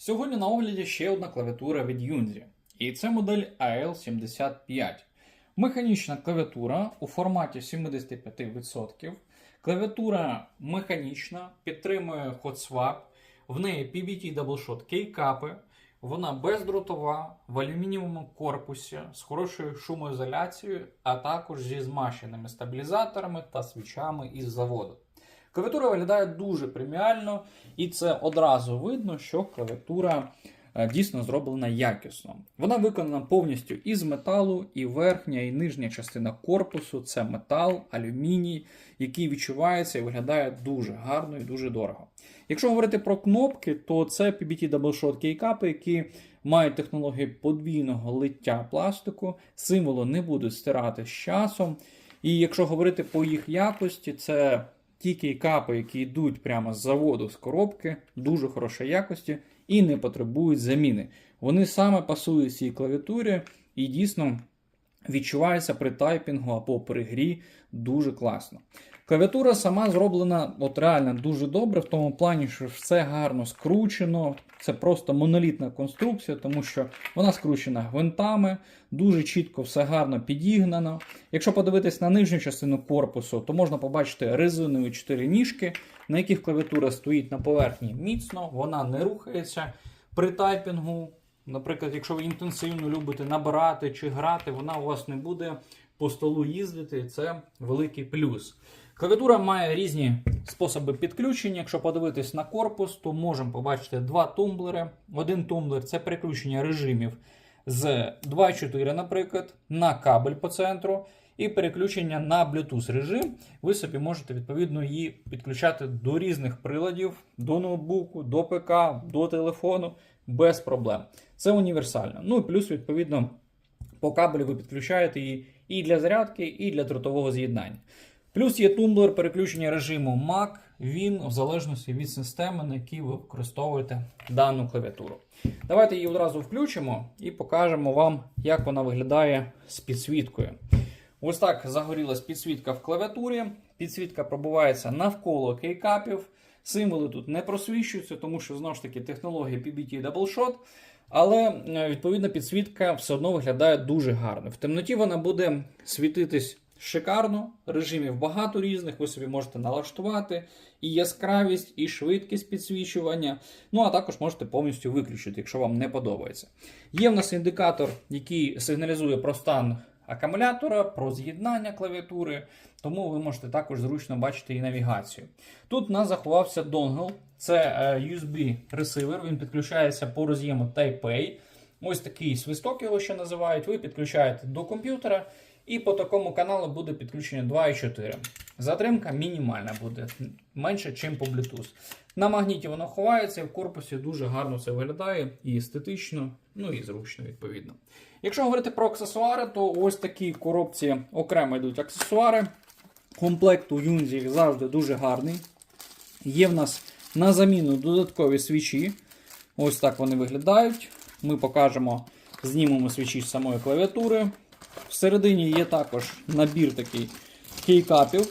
Сьогодні на огляді ще одна клавіатура від Yunzi. І це модель AL75. Механічна клавіатура у форматі 75%. Клавіатура механічна, підтримує HotSwap, в неї PBT Doubleshot кейкапи, вона бездротова, в алюмінієвому корпусі з хорошою шумоізоляцією, а також зі змащеними стабілізаторами та свічами із заводу. Клавіатура виглядає дуже преміально, і це одразу видно, що клавіатура е, дійсно зроблена якісно. Вона виконана повністю із металу, і верхня, і нижня частина корпусу це метал, алюміній, який відчувається і виглядає дуже гарно і дуже дорого. Якщо говорити про кнопки, то це PBT Doubleshot кейкапи, які мають технологію подвійного лиття пластику, символи не будуть стирати з часом. І якщо говорити по їх якості, це ті кейкапи, які йдуть прямо з заводу з коробки, дуже хорошої якості і не потребують заміни. Вони саме пасують цій клавіатурі і дійсно відчувається при тайпінгу або при грі дуже класно. Клавіатура сама зроблена от реально дуже добре, в тому плані, що все гарно скручено. Це просто монолітна конструкція, тому що вона скручена гвинтами, дуже чітко все гарно підігнано. Якщо подивитись на нижню частину корпусу, то можна побачити резинові чотири ніжки, на яких клавіатура стоїть на поверхні міцно, вона не рухається. При тайпінгу, наприклад, якщо ви інтенсивно любите набирати чи грати, вона у вас не буде по столу їздити. Це великий плюс. Клавіатура має різні способи підключення. Якщо подивитись на корпус, то можемо побачити два тумблери. Один тумблер це переключення режимів з 2.4, наприклад, на кабель по центру, і переключення на Bluetooth режим. Ви собі можете відповідно її підключати до різних приладів, до ноутбуку, до ПК, до телефону без проблем. Це універсально. Ну і плюс, відповідно, по кабелю ви підключаєте її і для зарядки, і для дротового з'єднання. Плюс є тумблер переключення режиму Mac, він в залежності від системи, на якій ви використовуєте дану клавіатуру. Давайте її одразу включимо і покажемо вам, як вона виглядає з підсвіткою. Ось так загорілась підсвітка в клавіатурі. Підсвітка пробувається навколо кейкапів. Символи тут не просвічуються, тому що знову ж таки технологія PBT Doubleshot. Але е, відповідно підсвітка все одно виглядає дуже гарно. В темноті вона буде світитись шикарно, режимів багато різних, ви собі можете налаштувати і яскравість, і швидкість підсвічування. Ну а також можете повністю виключити, якщо вам не подобається. Є в нас індикатор, який сигналізує про стан акумулятора, про з'єднання клавіатури, тому ви можете також зручно бачити і навігацію. Тут у нас заховався донгл, це е, USB ресивер, він підключається по роз'єму Type-A. Ось такий свисток його ще називають. Ви підключаєте до комп'ютера, і по такому каналу буде підключення 2.4. Затримка мінімальна буде, менше, ніж по Bluetooth. На магніті воно ховається, в корпусі дуже гарно це виглядає і естетично, ну і зручно, відповідно. Якщо говорити про аксесуари, то ось такі коробці окремо йдуть аксесуари. Комплект у Юнзі завжди дуже гарний. Є в нас на заміну додаткові свічі. Ось так вони виглядають. Ми покажемо, знімемо свічі з самої клавіатури. Всередині є також набір такий кейкапів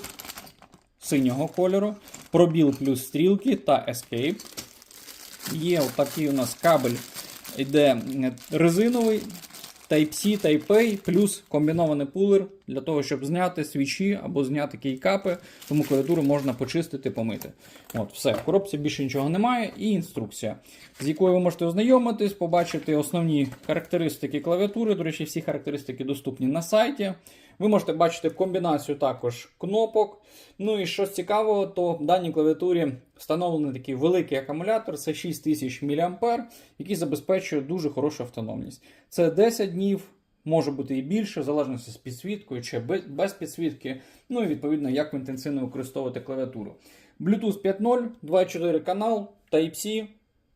синього кольору, пробіл плюс стрілки та Escape. Є такий у нас кабель, йде резиновий, Type-C, Type-A, плюс комбінований пулер для того, щоб зняти свічі або зняти кейкапи, тому клавіатуру можна почистити, помити. От, Все, в коробці більше нічого немає, і інструкція, з якою ви можете ознайомитись, побачити основні характеристики клавіатури. До речі, всі характеристики доступні на сайті. Ви можете бачити комбінацію також кнопок. Ну і що цікавого, то в даній клавіатурі встановлений такий великий акумулятор, це 6000 мА, який забезпечує дуже хорошу автономність. Це 10 днів. Може бути і більше, в залежності з підсвіткою чи без підсвітки. Ну і відповідно, як інтенсивно використовуєте клавіатуру. Bluetooth 5.0, 2.4 канал, Type-C,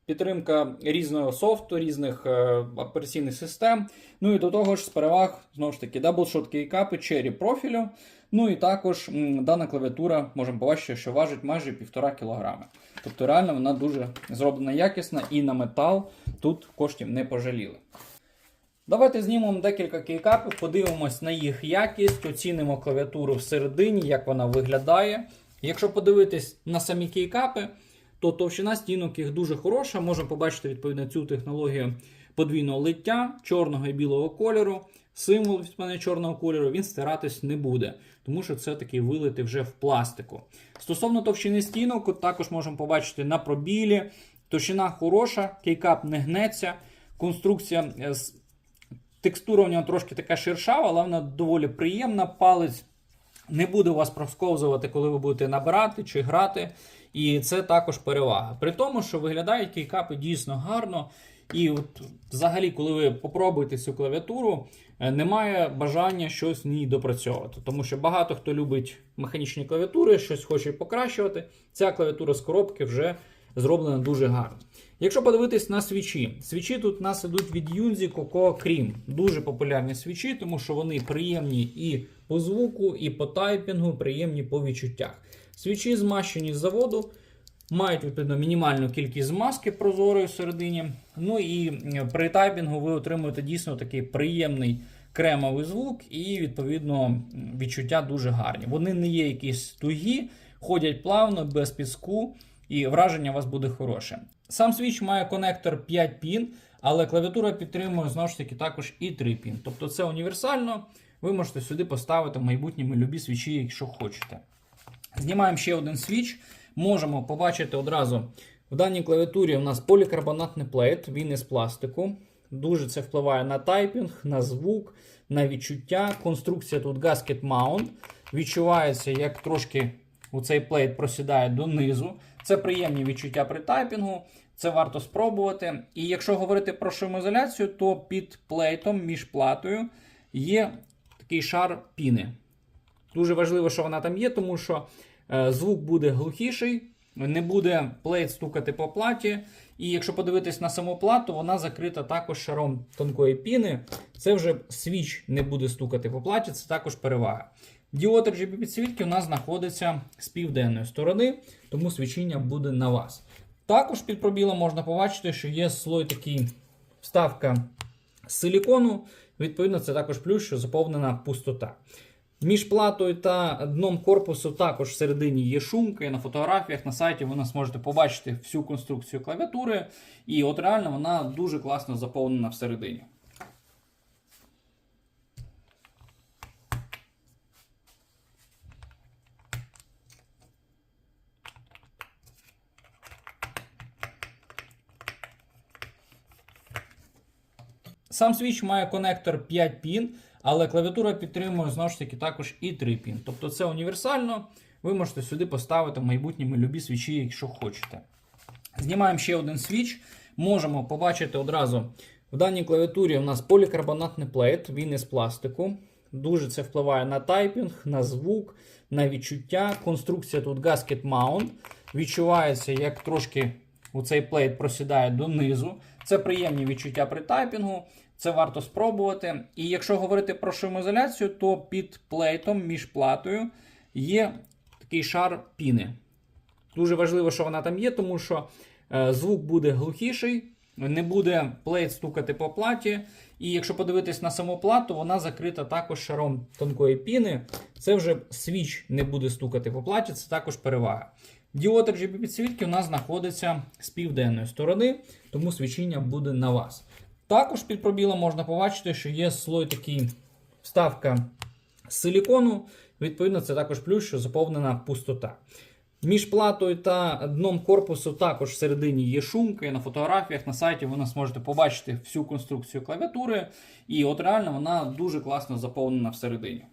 підтримка різного софту, різних е, операційних систем. Ну і до того ж, з переваг, знову ж таки, даблшот кейкапи, Cherry профілю. Ну і також дана клавіатура, можемо побачити, що важить майже 1,5 кг. Тобто реально вона дуже зроблена якісна і на метал тут коштів не пожаліли. Давайте знімемо декілька кейкапів, подивимось на їх якість, оцінимо клавіатуру всередині, як вона виглядає. Якщо подивитись на самі кейкапи, то товщина стінок їх дуже хороша. Можемо побачити відповідно цю технологію подвійного лиття чорного і білого кольору. Символ відповідно чорного кольору він стиратись не буде, тому що це такий вилити вже в пластику. Стосовно товщини стінок, також можемо побачити на пробілі. Товщина хороша, кейкап не гнеться, конструкція е, з Текстура у нього трошки така ширшава, але вона доволі приємна. Палець не буде у вас просковзувати, коли ви будете набирати чи грати. І це також перевага. При тому, що виглядають кейкапи дійсно гарно. І от взагалі, коли ви попробуєте цю клавіатуру, е, немає бажання щось в ній допрацьовувати. Тому що багато хто любить механічні клавіатури, щось хоче покращувати. Ця клавіатура з коробки вже зроблена дуже гарно. Якщо подивитись на свічі, свічі тут у нас ідуть від Юнзі Cocoa Cream. Дуже популярні свічі, тому що вони приємні і по звуку, і по тайпінгу, приємні по відчуттях. Свічі змащені з заводу, мають відповідно мінімальну кількість змазки прозорої всередині. Ну і при тайпінгу ви отримуєте дійсно такий приємний кремовий звук, і відповідно відчуття дуже гарні. Вони не є якісь тугі, ходять плавно, без піску, і враження у вас буде хороше. Сам свіч має конектор 5 пін, але клавіатура підтримує знову ж таки також і 3 пін. Тобто це універсально. Ви можете сюди поставити в майбутньому любі свічі, якщо хочете. Знімаємо ще один свіч. Можемо побачити одразу в даній клавіатурі у нас полікарбонатний плейт, він із пластику. Дуже це впливає на тайпінг, на звук, на відчуття. Конструкція тут gasket mount. Відчувається, як трошки у цей плейт просідає донизу. Це приємні відчуття при тайпінгу. Це варто спробувати. І якщо говорити про шумоізоляцію, то під плейтом між платою є такий шар піни. Дуже важливо, що вона там є, тому що е, звук буде глухіший, не буде плейт стукати по платі. І якщо подивитись на саму плату, вона закрита також шаром тонкої піни. Це вже свіч не буде стукати по платі, це також перевага. Діод RGB підсвітки у нас знаходиться з південної сторони, тому свічіння буде на вас. Також під пробілом можна побачити, що є слой такий вставка з силікону. Відповідно, це також плюс, що заповнена пустота. Між платою та дном корпусу також всередині є шумка. І на фотографіях на сайті ви нас можете побачити всю конструкцію клавіатури. І от реально вона дуже класно заповнена всередині. Сам свіч має конектор 5 пін, але клавіатура підтримує знову ж таки також і 3 пін. Тобто це універсально. Ви можете сюди поставити в майбутньому любі свічі, якщо хочете. Знімаємо ще один свіч. Можемо побачити одразу в даній клавіатурі у нас полікарбонатний плейт, він із пластику. Дуже це впливає на тайпінг, на звук, на відчуття. Конструкція тут gasket mount. Відчувається, як трошки у цей плейт просідає донизу. Це приємні відчуття при тайпінгу. Це варто спробувати. І якщо говорити про шумоізоляцію, то під плейтом між платою є такий шар піни. Дуже важливо, що вона там є, тому що е, звук буде глухіший, не буде плейт стукати по платі. І якщо подивитись на саму плату, вона закрита також шаром тонкої піни. Це вже свіч не буде стукати по платі, це також перевага. Діод RGB підсвітки у нас знаходиться з південної сторони, тому свічіння буде на вас. Також під пробілом можна побачити, що є слой такий вставка з силікону. Відповідно, це також плюс, що заповнена пустота. Між платою та дном корпусу також всередині є шумка. І на фотографіях на сайті ви нас можете побачити всю конструкцію клавіатури. І от реально вона дуже класно заповнена всередині.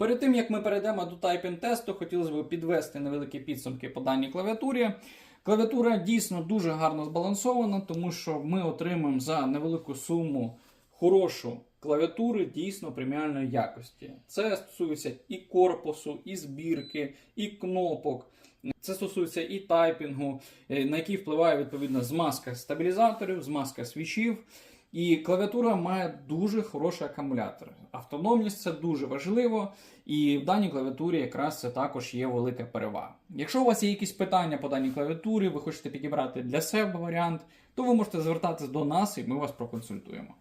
Перед тим як ми перейдемо до тайпінг тесту, хотілося б підвести невеликі підсумки по даній клавіатурі. Клавіатура дійсно дуже гарно збалансована, тому що ми отримуємо за невелику суму хорошу клавіатуру дійсно преміальної якості. Це стосується і корпусу, і збірки, і кнопок. Це стосується і тайпінгу, е, на який впливає відповідно змазка стабілізаторів, змазка свічів. І клавіатура має дуже хороший акумулятор. Автономність це дуже важливо, і в даній клавіатурі якраз це також є велика перевага. Якщо у вас є якісь питання по даній клавіатурі, ви хочете підібрати для себе варіант, то ви можете звертатися до нас і ми вас проконсультуємо.